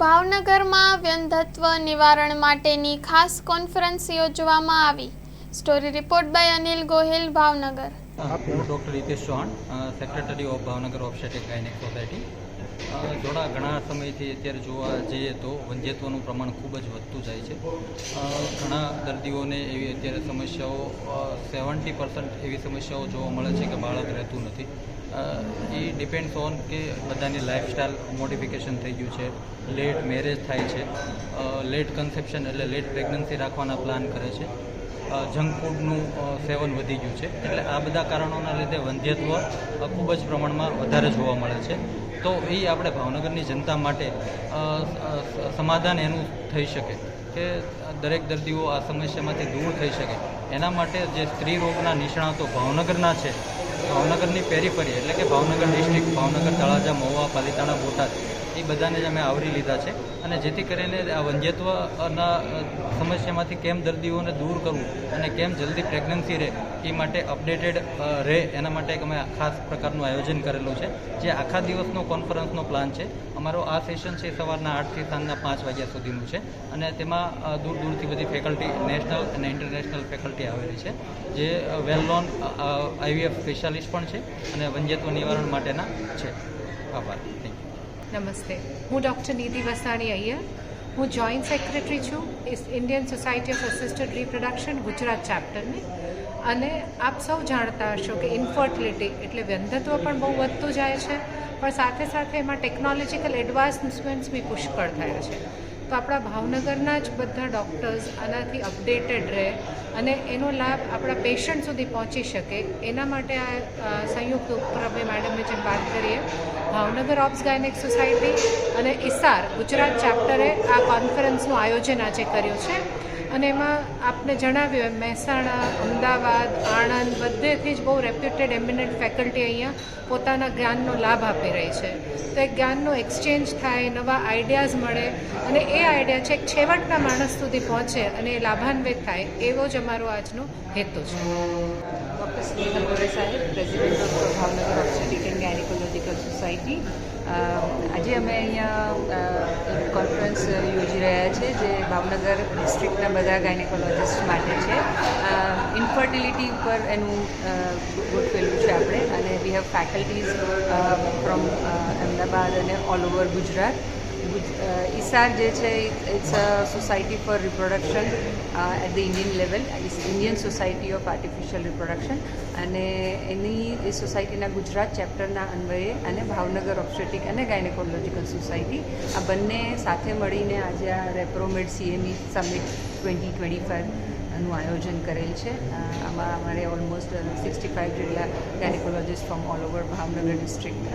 ભાવનગરમાં વ્યંધત્વ નિવારણ માટેની ખાસ કોન્ફરન્સ યોજવામાં આવી. Story report by Anil Gohil, Bhavnagar. Doctor Hitesh Chauhan secretary of Bhavnagar obstetric gynaec society. થોડા ઘણા સમયથી અત્યારે જોવા જઈએ તો વંધ્યત્વનું પ્રમાણ ખૂબ જ વધતું જાય છે. ઘણા દર્દીઓને એવી અત્યારે સમસ્યાઓ સેવન્ટી પર્સન્ટ એવી સમસ્યાઓ જોવા મળે છે કે બાળક રહેતું નથી. એ ડિપેન્ડ્સ ઓન કે બધાની લાઇફસ્ટાઇલ મોડિફિકેશન થઈ ગયું છે લેટ મેરેજ થાય છે લેટ કન્સેપ્શન એટલે લેટ પ્રેગ્નન્સી રાખવાના પ્લાન કરે છે. જંક ફૂડનું સેવન વધી ગયું છે. એટલે આ બધા કારણોના લીધે વંધ્યત્વ ખૂબ જ પ્રમાણમાં વધારે જોવા મળે છે. તો એ આપણે ભાવનગરની જનતા માટે સમાધાન એનું થઈ શકે કે દરેક દર્દીઓ આ સમસ્યામાંથી દૂર થઈ શકે. એના માટે જે સ્ત્રી રોગના નિષ્ણાતો ભાવનગરના છે ભાવનગરની પેરીફરી, એટલે કે ભાવનગર ડિસ્ટ્રિક્ટ, ભાવનગર તળાજા, મહુવા, પાલિતાણા, બોટાદ, એ બધાને જ અમે આવરી લીધા છે. અને જેથી કરીને આ વંધ્યત્વના સમસ્યામાંથી કેમ દર્દીઓને દૂર કરવું અને કેમ જલ્દી પ્રેગ્નન્સી રહે, એ માટે અપડેટેડ રહે, એના માટે એક અમે ખાસ પ્રકારનું આયોજન કરેલું છે. જે આખા દિવસનો કોન્ફરન્સનો પ્લાન છે. અમારો આ સેશન છે સવારના આઠથી સાંજના પાંચ વાગ્યા સુધીનું છે. અને તેમાં દૂર દૂરથી બધી ફેકલ્ટી, નેશનલ અને ઇન્ટરનેશનલ ફેકલ્ટી આવેલી છે. જે વેલ નોન આઈવીએફ સ્પેશિયાલિસ્ટ પણ છે અને વંજ્યત્વ નિવારણ માટેના છે. આભાર. નમસ્તે. હું ડૉક્ટર નીતિ વસાણી અય્યર. હું જોઈન્ટ સેક્રેટરી છું Indian society of assisted reproduction Gujarat ચેપ્ટરની. અને આપ સૌ જાણતા હશો કે ઇન્ફર્ટિલિટી એટલે વ્યંધત્વ પણ બહુ વધતું જાય છે, પણ સાથે સાથે એમાં ટેકનોલોજીકલ એડવાન્સમેન્ટ્સ બી પુષ્કળ થયા છે. તો આપણા ભાવનગરના જ બધા ડૉક્ટર્સ આનાથી અપડેટેડ રહે અને એનો લાભ આપણા પેશન્ટ સુધી પહોંચી શકે. એના માટે આ સંયુક્ત ઉપક્રમે મેડમે જેમ વાત કરીએ ભાવનગર ઓપ્સ ગાયનેક સોસાયટી અને ઇસાર ગુજરાત ચેપ્ટરે આ કોન્ફરન્સનું આયોજન આજે કર્યું છે. અને એમાં આપને જણાવ્યું એમ, મહેસાણા, અમદાવાદ, આણંદ બધેથી જ બહુ રેપ્યુટેડ એમિનેન્ટ ફેકલ્ટી અહીંયા પોતાના જ્ઞાનનો લાભ આપી રહી છે. તો એ જ્ઞાનનો એક્સચેન્જ થાય, નવા આઈડિયાઝ મળે અને એ આઈડિયા છેક છેવટના માણસ સુધી પહોંચે અને એ લાભાન્વિત થાય, એવો જ અમારો આજનો હેતુ છે. ડૉક્ટર સુરેન્દ્ર મોરે સાહેબ પ્રેસિડેન્ટ ઓફ ભાવનગર સોસાયટી. આજે અમે અહીંયા કોન્ફરન્સ યોજી રહ્યા છે જે ભાવનગર ડિસ્ટ્રિક્ટના બધા ગાયનેકોલોજીસ્ટ માટે છે. ઇન્ફર્ટિલિટી ઉપર એનું ગોઠવેલું છે આપણે. અને we have faculties from Ahmedabad અને ઓલ ઓવર ગુજરાત. ઇસાર જે છે it's a society for reproduction at the Indian level Indian society of artificial reproduction અને એની, એ સોસાયટીના ગુજરાત ચેપ્ટરના અન્વયે અને ભાવનગર ઓબ્સ્ટેટિક અને ગાયનેકોલોજીકલ સોસાયટી આ બંને સાથે મળીને આજે આ Repromed CME summit twenty twenty five નું આયોજન કરેલ છે. આમાં અમારે ઓલમોસ્ટ સિક્સટી ફાઇવ જેટલા gynaecologist from all over Bhavnagar district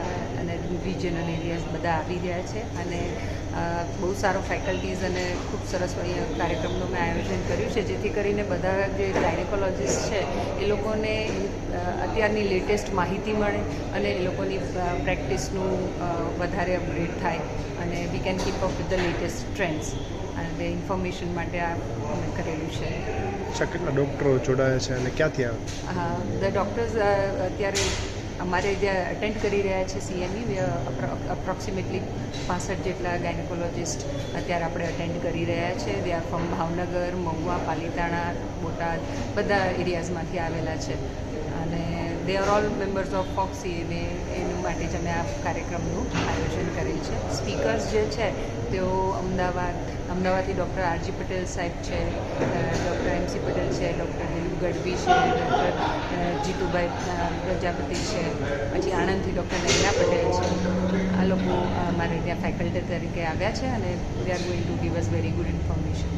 અને રિજિયનલ એરિયાઝ બધા આવી રહ્યા છે. અને બહુ સારો ફેકલ્ટીઝ અને ખૂબ સરસ અહીંયા કાર્યક્રમનું મેં આયોજન કર્યું છે, જેથી કરીને બધા જે ગાયનેકોલોજીસ્ટ છે, એ લોકોને અત્યારની લેટેસ્ટ માહિતી મળે અને એ લોકોની પ્રેક્ટિસનું વધારે અપગ્રેડ થાય અને we can keep up with the latest trends અને ઇન્ફોર્મેશન માટે આ અમે કરેલું છે. અચ્છા કેટલા ડૉક્ટરો જોડાયા છે અને ક્યાંથી આવે ધ ડૉક્ટર્સ અત્યારે અમારે જ્યાં અટેન્ડ કરી રહ્યા છે સીએમઈ અપ્રોક્સિમેટલી પાસઠ જેટલા ગાયનેકોલોજિસ્ટ અત્યારે આપણે અટેન્ડ કરી રહ્યા છે. They are from Bhavnagar Mahuva Palitana Botad બધા એરિયાઝમાંથી આવેલા છે. અને they are all members of FOGSI અને એનું માટે જ અમે આ કાર્યક્રમનું આયોજન કરેલ છે. સ્પીકર્સ જે છે તેઓ અમદાવાદ અમદાવાદથી ડૉક્ટર આરજી પટેલ સાહેબ છે ડૉક્ટર એમસી પટેલ છે, ડૉક્ટર દિલીપ ગઢવી છે, ડૉક્ટર જીતુભાઈ પ્રજાપતિ છે, પછી આણંદથી ડૉક્ટર નૈના પટેલ છે. આ લોકો અમારે ત્યાં ફેકલ્ટી તરીકે આવ્યા છે અને they are going to give us very good information.